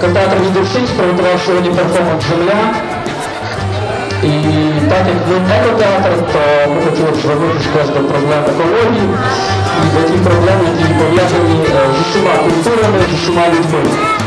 Контеатр віддавшись, приготував сьогодні перформанс земля. І так як ми екотеатр, то ми хотіли б звернутися проблем екології і до тих проблем, які пов'язані е, з усіма культурами, з усіма людьми.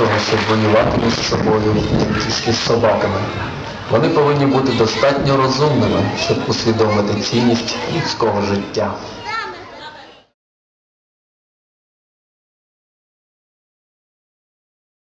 того, щоб воювати між собою тільки з собаками. Вони повинні бути достатньо розумними, щоб усвідомити цінність людського життя.